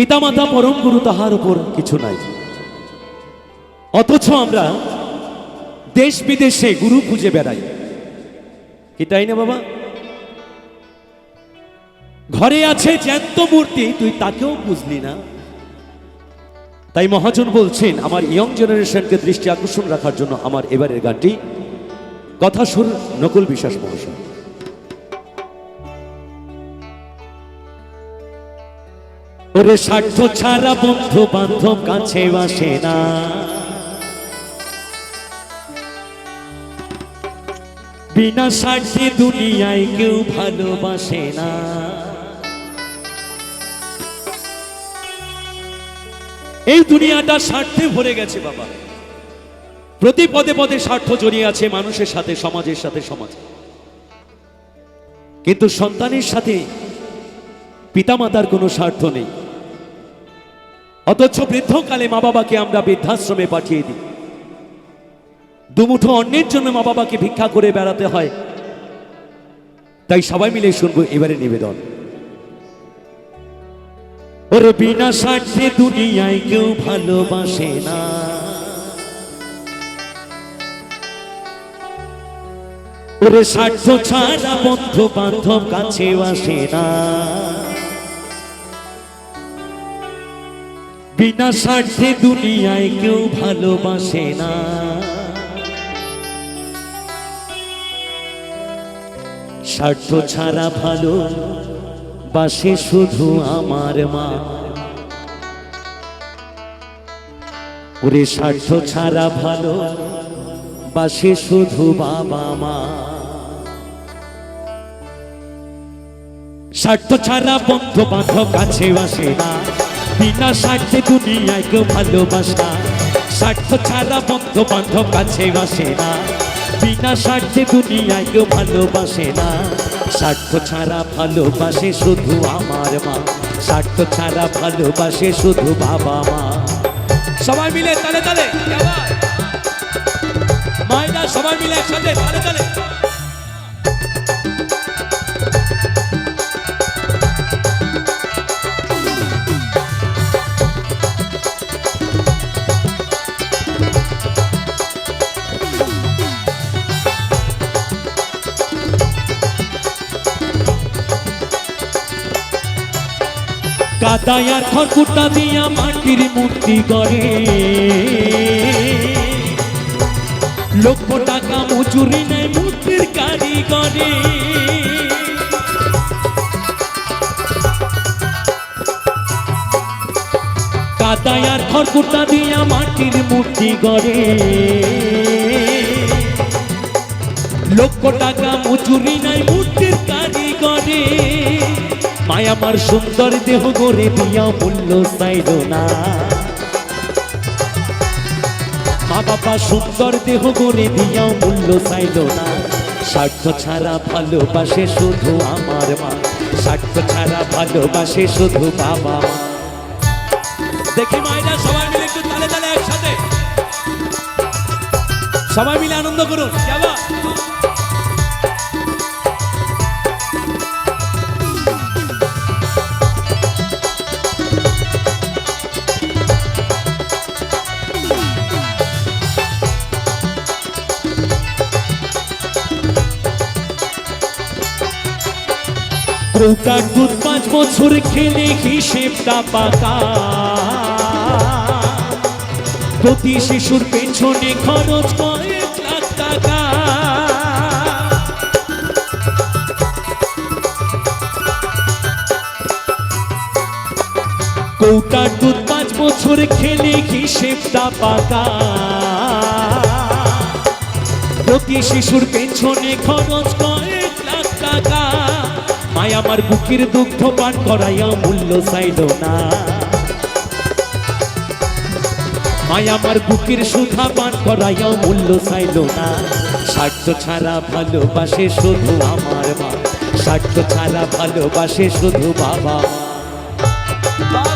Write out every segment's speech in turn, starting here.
পিতামাতা পরম গুরু তাহার উপর কিছু নাই। অথচ আমরা দেশ বিদেশে গুরু খুঁজে বেড়াই। কি তাই না বাবা? ঘরে আছে জ্যান্ত মূর্তি, তুই তাকেও বুঝলি না। তাই মহাজন বলছেন, আমার ইয়ং জেনারেশনকে দৃষ্টি আকর্ষণ রাখার জন্য আমার এবারের গানটি কথা সুর নকুল বিশ্বাস মহাশয়। ওরে স্বার্থ ছাড়া বন্ধু বান্ধব কাছে বাসে না। বিনা স্বার্থে দুনিয়ায় কেউ ভালোবাসে না। এই দুনিয়াটা স্বার্থে ভরে গেছে বাবা। প্রতি পদে পদে স্বার্থ জড়িয়ে আছে মানুষের সাথে, সমাজের সাথে, সমাজ। কিন্তু সন্তানের সাথে পিতামাতার কোনো স্বার্থ নেই। অথচ বৃদ্ধকালে মা বাবাকে আমরা বৃদ্ধাশ্রমে পাঠিয়ে দিই। দুমুঠো অন্যের জন্য মা বাবাকে ভিক্ষা করে বেড়াতে হয়। তাই সবাই মিলে শুনব, এবারে নিবেদন। ওরে বিনা স্বার্থে দুনিয়ায় কেউ ভালোবাসে না। ওরে স্বার্থ ছাড়া বন্ধু বান্ধব কাছে আসে না। বিনা স্বার্থে দুনিয়ায় কেউ ভালোবাসে না। স্বার্থ ছাড়া ভালো বাসে শুধু আমার মা। ওরে স্বার্থ ছাড়া ভালো বাসে শুধু বাবা মা। স্বার্থ ছাড়া বন্ধু বান্ধব কাছে আসে না। বিনা স্বার্থে দুনিয়ায় কেউ ভালোবাসে স্বার্থ ছাড়া বন্ধু বান্ধব কাছে আসে না। বিনা স্বার্থে দুনিয়ায় কেউ ভালোবাসে না। স্বার্থ ছাড়া ভালোবাসে শুধু আমার মা। স্বার্থ ছাড়া ভালোবাসে শুধু বাবা মা। সবাই মিলে তালে তালে। মায়েরা সবাই মিলে একসাথে তালে তালে। কাদায় আর খড়কুটা দিয়া মাটির মূর্তি গড়ে। লক্ষ টাকা মজুরি নেয় মূর্তির কারিগরে। কাদায় আর খড়কুটা দিয়া মাটির মূর্তি গড়ে। লক্ষ টাকা মজুরি নাই মূর্তির কারিগরে। মায় আমার সুন্দর দেহ গড়ে দিয়া মূল্য চাইল না। মা বাবা সুন্দর দেহ গড়ে দিয়া মূল্য চাইল না। স্বার্থ ছাড়া ভালোবাসে শুধু আমার মা। স্বার্থ ছাড়া ভালোবাসে শুধু বাবা মা। দেখি মায়েরা সবাই মিলে একটু তালে তালে একসাথে। সবাই মিলে আনন্দ করুন। কৌটার দুধ পাঁচ বছর খেলে হিসেবটা পাকা। প্রতি শিশুর পেছনে খরচ কয়েক টাকা। কৌটার দুধ পাঁচ বছর খেলে হিসেবটা পাকা। প্রতি শিশুর পেছনে খরচ কয়েক লাখ টাকা। আমার বুকির দুগ্ধ পান করাইয়া মূল্য চাইল না। মায় আমার বুকির সুধা পান করাইয়া মূল্য চাইল না। স্বার্থ ছাড়া ভালোবাসে শুধু আমার মা। স্বার্থ ছাড়া ভালোবাসে শুধু বাবা মা।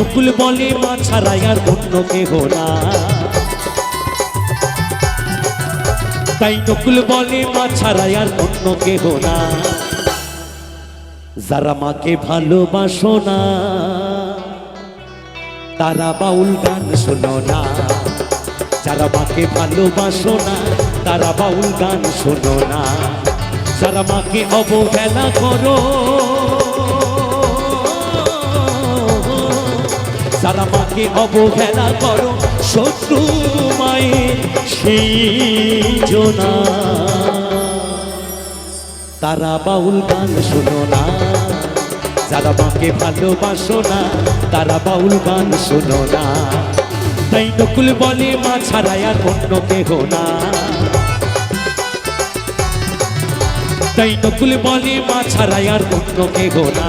নকুল বলে, মা ছাড়াই আর অন্য কেহ না। তাই নকুল বলে, মা ছাড়াই আর অন্য কেহ না। যারা মাকে ভালোবাসো না, তারা বাউল গান শোনো না। যারা মাকে ভালোবাসো না, তারা বাউল গান শোনো না। যারা মাকে অবহেলা করো যারা মাকে অবহেলা করো, শত্রু মায়ের সেই জনা। তারা বাউল গান শোনো না, যারা মাকে ভালোবাসো না, তারা বাউল গান শোনো না। তাই নকুল বলে, মা ছাড়াই আর অন্য কেহ না। তাই নকুল বলে, মা ছাড়াই আর অন্য কেহ না।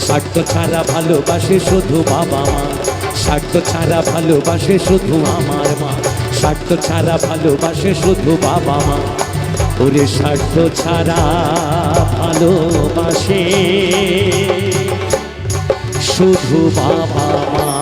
স্বার্থ ছাড়া ভালোবাসে শুধু বাবা মা। স্বার্থ ছাড়া ভালোবাসে শুধু আমার মা। স্বার্থ ছাড়া ভালোবাসে শুধু বাবা মা। ওরে স্বার্থ ছাড়া ভালোবাসে শুধু বাবা মা।